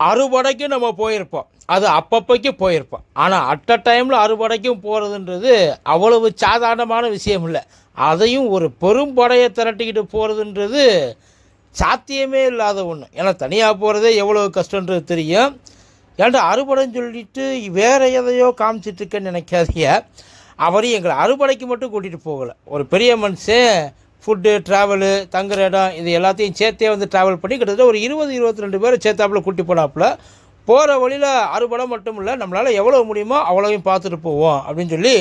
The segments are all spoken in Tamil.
அறுபடைக்கும் நம்ம போயிருப்போம். அது அப்பப்போக்கு போயிருப்போம். ஆனால் அட் அ டைமில் அறுபடைக்கும் போகிறதுன்றது அவ்வளவு சாதாரணமான விஷயம் இல்லை. அதையும் ஒரு பெரும் படையை திரட்டிக்கிட்டு போகிறதுன்றது சாத்தியமே இல்லாத ஒன்று ஏன்னா தனியாக போகிறதே எவ்வளோ கஷ்டன்றது தெரியும். ஏன்டா அறுபடைன்னு சொல்லிட்டு வேறு எதையோ காமிச்சிட்ருக்கேன்னு நினைக்காதீங்க. அவரையும் எங்களை அறுபடைக்கு மட்டும் கூட்டிகிட்டு போகலை. ஒரு பெரிய மனுஷன் ஃபுட்டு ட்ராவலு தங்குற இடம் இது எல்லாத்தையும் சேர்த்தே வந்து ட்ராவல் பண்ணி கிட்டத்தட்ட ஒரு இருபது இருபத்தி ரெண்டு பேரை சேர்த்தாப்புல கூட்டி போனாப்புல. போகிற வழியில் அறுபடம் மட்டும் இல்லை நம்மளால் எவ்வளோ முடியுமோ அவ்வளோவையும் பார்த்துட்டு போவோம் அப்படின்னு சொல்லி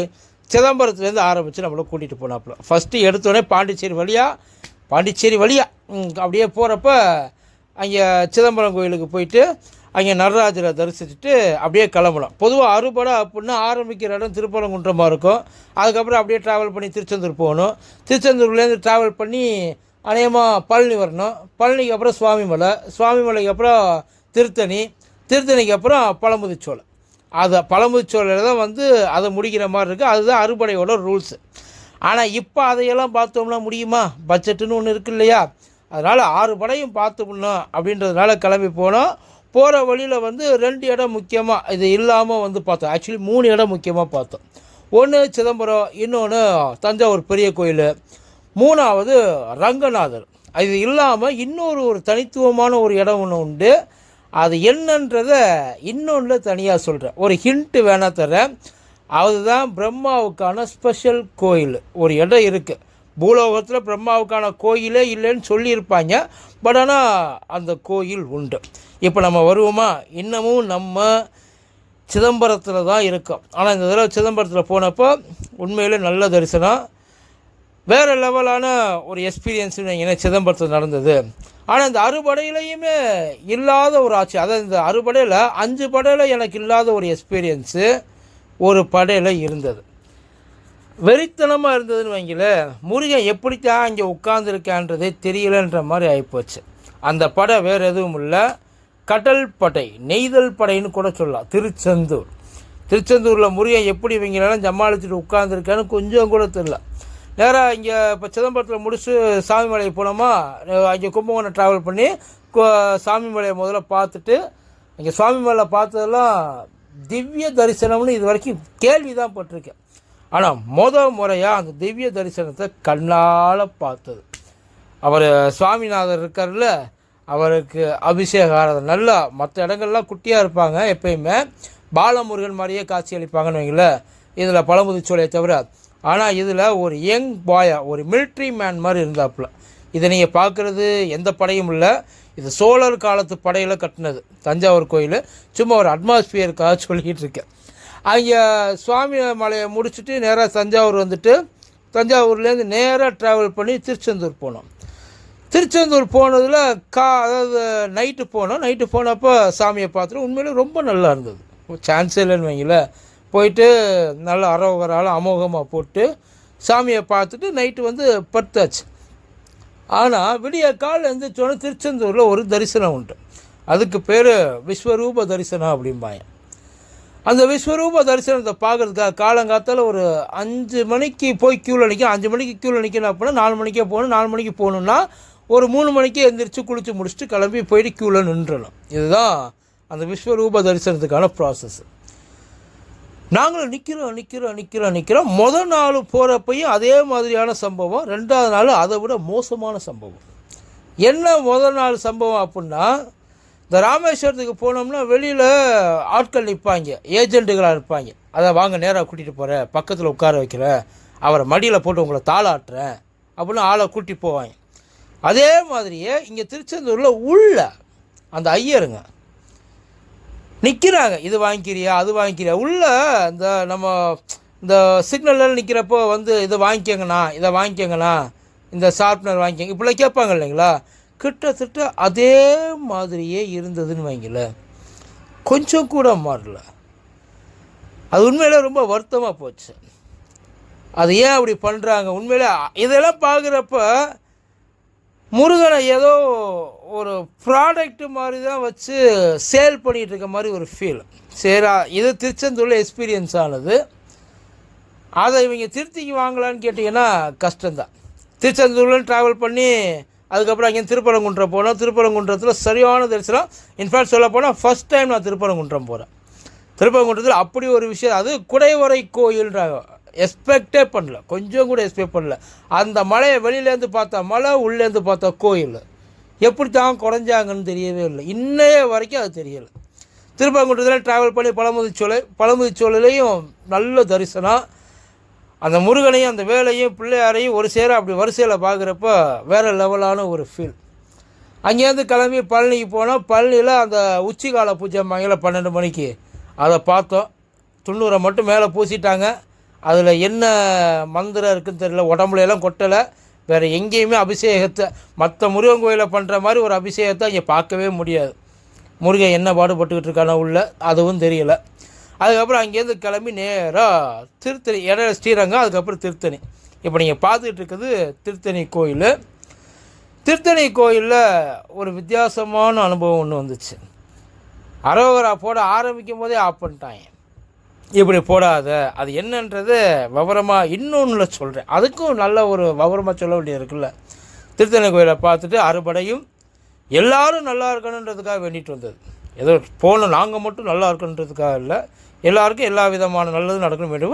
சிதம்பரத்துலேருந்து ஆரம்பித்து நம்மளை கூட்டிகிட்டு போனாப்புல. ஃபஸ்ட்டு எடுத்தோடனே பாண்டிச்சேரி வழியாக பாண்டிச்சேரி வழியாக அப்படியே போகிறப்ப அங்கே சிதம்பரம் கோயிலுக்கு போயிட்டு அங்கே நடராஜரை தரிசிச்சுட்டு அப்படியே கிளம்பலாம். பொதுவாக அறுபடை அப்படின்னா ஆரம்பிக்கிற இடம் திருப்பரங்குன்றமாக இருக்கும். அதுக்கப்புறம் அப்படியே ட்ராவல் பண்ணி திருச்செந்தூர் போகணும். திருச்செந்தூர்லேருந்து ட்ராவல் பண்ணி அநேகமாக பழனி வரணும். பழனிக்கு அப்புறம் சுவாமிமலை சுவாமிமலைக்கு அப்புறம் திருத்தணி திருத்தணிக்கு அப்புறம் பழமுதிச்சோலை அதை பழமுதிச்சோலையில் தான் வந்து அதை முடிக்கிற மாதிரி இருக்குது அதுதான் அறுபடையோட ரூல்ஸு ஆனால் இப்போ அதையெல்லாம் பார்த்தோம்னா முடியுமா? பட்ஜெட்டுன்னு ஒன்று இருக்கு இல்லையா? அதனால் ஆறு படையும் பார்த்துக்கணும் அப்படின்றதுனால கிளம்பி போனோம். போகிற வழியில் வந்து ரெண்டு இடம் முக்கியமாக இது இல்லாமல் வந்து பார்த்தோம். ஆக்சுவலி மூணு இடம் முக்கியமாக பார்த்தோம். ஒன்று சிதம்பரம் இன்னொன்று தஞ்சாவூர் பெரிய கோயில். மூணாவது ரங்கநாதர். இது இல்லாமல் இன்னொரு ஒரு தனித்துவமான ஒரு இடம் ஒன்று உண்டு. அது என்னன்றதை இன்னொன்று தனியாக சொல்கிறேன் ஒரு ஹிண்ட்டு வேணா தரேன் அதுதான் பிரம்மாவுக்கான ஸ்பெஷல் கோயில். ஒரு இடம் இருக்குது பூலோகத்தில் பிரம்மாவுக்கான கோயிலே இல்லைன்னு சொல்லியிருப்பாங்க. பட் ஆனால் அந்த கோயில் உண்டு. இப்போ நம்ம வருவோமா? இன்னமும் நம்ம சிதம்பரத்தில் தான் இருக்கோம். ஆனால் இந்த தடவை சிதம்பரத்தில் போனப்போ உண்மையிலே நல்ல தரிசனம். வேறு லெவலான ஒரு எக்ஸ்பீரியன்ஸ் வைங்கன்னா சிதம்பரத்தில் நடந்தது. ஆனால் இந்த அறுபடையிலையுமே இல்லாத ஒரு ஆட்சி. அதாவது இந்த அறுபடையில் அஞ்சு படையில் எனக்கு இல்லாத ஒரு எக்ஸ்பீரியன்ஸு ஒரு படையில் இருந்தது. வெறித்தனமாக இருந்ததுன்னு வைங்கள முருகன் எப்படித்தான் இங்கே உட்காந்துருக்கான்றதே தெரியலன்ற மாதிரி ஆகிப்போச்சு அந்த படை வேறு எதுவும் இல்லை. கடல் படை நெய்தல் படைன்னு கூட சொல்லலாம். திருச்செந்தூர். திருச்செந்தூரில் முருகன் எப்படி இவங்களெல்லாம் சமாளிச்சுட்டு உட்காந்துருக்கான்னு கொஞ்சம் கூட தெரில நேராக இங்கே இப்போ சிதம்பரத்தில் முடிச்சு சாமிமலை போனோமா அங்கே கும்பகோணம் ட்ராவல் பண்ணி கு- சாமிமலையை முதல்ல பார்த்துட்டு இங்கே சுவாமிமலை பார்த்ததெல்லாம் திவ்ய தரிசனம்னு இது வரைக்கும் கேள்வி தான் பட்டிருக்கேன். ஆனால் முத முறையாக அந்த திவ்ய தரிசனத்தை கண்ணால் பார்த்தது. அவர் சுவாமிநாதர் இருக்கார்ல அவருக்கு அபிஷேக ஆராதனை. நல்லா மற்ற இடங்கள்லாம் குட்டியாக இருப்பாங்க எப்பயுமே. பாலமுருகன் மாதிரியே காட்சி அளிப்பாங்கன்னு வைங்களேன் இதில் பழமுதிச்சோலையை தவிர. ஆனால் இதில் ஒரு யங் பாயா ஒரு மிலிட்ரி மேன் மாதிரி இருந்தாப்புல. இதை நீங்கள் பார்க்குறது எந்த படையும் இல்லை. இது சோழர் காலத்து படையில் கட்டினது தஞ்சாவூர் கோயில். சும்மா ஒரு அட்மாஸ்பியருக்காக சொல்லிக்கிட்டு இருக்கேன். அங்கே சுவாமி மலையை முடிச்சுட்டு நேராக தஞ்சாவூர் வந்துட்டு தஞ்சாவூர்லேருந்து நேராக ட்ராவல் பண்ணி திருச்செந்தூர் போனோம். திருச்செந்தூர் போனதில் கா அதாவது நைட்டு போனோம். நைட்டு போனப்போ சாமியை பார்த்துட்டு உண்மையிலே ரொம்ப நல்லா இருந்தது. சான்ஸ் இல்லைன்னு வைங்களேன். போயிட்டு நல்லா அரோகரால் அமோகமாக போட்டு சாமியை பார்த்துட்டு நைட்டு வந்து படுத்தாச்சு. ஆனால் விடிய காலில் எழுந்திரிச்சோன்னே திருச்செந்தூரில் ஒரு தரிசனம் உண்டு. அதுக்கு பேர் விஸ்வரூப தரிசனம் அப்படிம்பாங்க. அந்த விஸ்வரூப தரிசனத்தை பார்க்கறதுக்காக காலங்காத்தால் ஒரு அஞ்சு மணிக்கு போய் க்யூவில் நிற்கும் அஞ்சு மணிக்கு க்யூவில் நிற்கணும் அப்படின்னா நாலு மணிக்கே போகணும். நாலு மணிக்கு போகணுன்னா ஒரு மூணு மணிக்கு எழுந்திரிச்சு குளித்து முடிச்சுட்டு கிளம்பி போயிட்டு க்யூவில் நின்றலாம் இதுதான் அந்த விஸ்வரூப தரிசனத்துக்கான ப்ராசஸ் நாங்களும் நிற்கிறோம் நிற்கிறோம் நிற்கிறோம் நிற்கிறோம் முதல் நாள் போகிறப்பையும் அதே மாதிரியான சம்பவம். ரெண்டாவது நாள் அதை விட மோசமான சம்பவம். என்ன முதல் நாள் சம்பவம் அப்படின்னா இந்த ராமேஸ்வரத்துக்கு போனோம்னா வெளியில் ஆட்கள் நிற்பாங்க ஏஜென்ட்டுகளாக இருப்பாங்க. அதை வாங்க நேராக கூட்டிகிட்டு போகிறேன் பக்கத்தில் உட்கார வைக்கிறேன் அவரை மடியில் போட்டு உங்களை தாளாட்டுறேன் அப்படின்னு ஆளை கூட்டி போவாங்க. அதே மாதிரியே இங்கே திருச்செந்தூரில் உள்ள அந்த ஐயருங்க. நிற்கிறாங்க இது வாங்கிக்கிறியா அது வாங்கிக்கிறியா. உள்ள இந்த நம்ம இந்த சிக்னலில் நிற்கிறப்போ வந்து இதை வாங்கிக்கங்கண்ணா இதை வாங்கிக்கங்கண்ணா இந்த ஷார்ப்னர் வாங்கிக்கங்க. இப்படிலாம் கேட்பாங்க இல்லைங்களா? கிட்டத்தட்ட அதே மாதிரியே இருந்ததுன்னு வைங்களேன். கொஞ்சம் கூட மாறல. அது உண்மையிலே ரொம்ப வருத்தமாக போச்சு. அது ஏன் அப்படி பண்ணுறாங்க உண்மையிலே இதெல்லாம் பார்க்குறப்ப முருகனை ஏதோ ஒரு ப்ராடக்ட் மாதிரி தான் வச்சு சேல் பண்ணிகிட்டு இருக்க மாதிரி ஒரு ஃபீல் சரி இது திருச்செந்தூரில் எக்ஸ்பீரியன்ஸ் ஆனது. அதை இவங்க திருத்திக்கு வாங்கலான்னு கேட்டிங்கன்னா கஷ்டம்தான். திருச்செந்தூர்லேருந்து ட்ராவல் பண்ணி அதுக்கப்புறம் அங்கே திருப்பரங்குன்றம் போனோம். திருப்பரங்குன்றத்தில் சரியான தரிசனம். இன்ஃபேக்ட் சொல்ல போனால் ஃபஸ்ட் டைம் நான் திருப்பரங்குன்றம் போகிறேன் திருப்பரங்குன்றத்தில் அப்படி ஒரு விஷயம். அது குடைவரை கோயில்ன்ற எக்ஸ்பெக்டே பண்ணல. கொஞ்சம் கூட எக்ஸ்பெக்ட் பண்ணல. அந்த மலையை வெளியிலேருந்து பார்த்தா மலை உள்ளேருந்து பார்த்தா கோயில். எப்படி தான் குறைஞ்சாங்கன்னு தெரியவே இல்லை. இன்னைய வரைக்கும் அது தெரியலை. திருப்பரங்குன்றத்தில் ட்ராவல் பண்ணி பழமுதிச்சோலை பழமுதிச்சோலையிலையும் நல்ல தரிசனம். அந்த முருகனையும் அந்த வேலையும் பிள்ளையாரையும் ஒரு சேர அப்படி வரிசையில் பார்க்குறப்ப வேறு லெவலான ஒரு ஃபீல் அங்கேருந்து கிளம்பி பழனிக்கு போனால் பழனியில் அந்த உச்சிகால பூஜை மங்கில பன்னெண்டு மணிக்கு. அதை பார்த்தோம். துண்ணூரை மட்டும் மேலே பூசிட்டாங்க. அதில் என்ன மந்திரம் இருக்குன்னு தெரியல உடம்புல எல்லாம் கொட்டலை வேறு எங்கேயுமே அபிஷேகத்தை மற்ற முருகன் கோயிலில் பண்ணுற மாதிரி ஒரு அபிஷேகத்தை இங்கே பார்க்கவே முடியாது. முருகன் என்ன பாடுபட்டுக்கிட்டு இருக்கானோ உள்ள அதுவும் தெரியல. அதுக்கப்புறம் அங்கேருந்து கிளம்பி நேராக திருத்தணி இடையில ஸ்ரீரங்கம் அதுக்கப்புறம் திருத்தணி. இப்போ நீங்கள் பார்த்துக்கிட்டு இருக்குது திருத்தணி கோயில். திருத்தணி கோயிலில் ஒரு வித்தியாசமான அனுபவம் ஒன்று வந்துச்சு. அரோகரா போட ஆரம்பிக்கும் போதே ஆஃப் பண்ணிட்டாங்க. இப்படி போடாத. அது என்னன்றது விவரமாக இன்னொன்றில் சொல்கிறேன் அதுக்கும் நல்ல ஒரு விவரமாக சொல்ல வேண்டியது இருக்குல்ல திருத்தணி கோயிலை பார்த்துட்டு அறுபடையும் எல்லாரும் நல்லா இருக்கணுன்றதுக்காக வேண்டிட்டு வந்தது. ஏதோ போன நாங்கள் மட்டும் நல்லா இருக்கணுன்றதுக்காக இல்லை. எல்லாருக்கும் எல்லா விதமான நல்லதும் நடக்கணும் வேண்டும்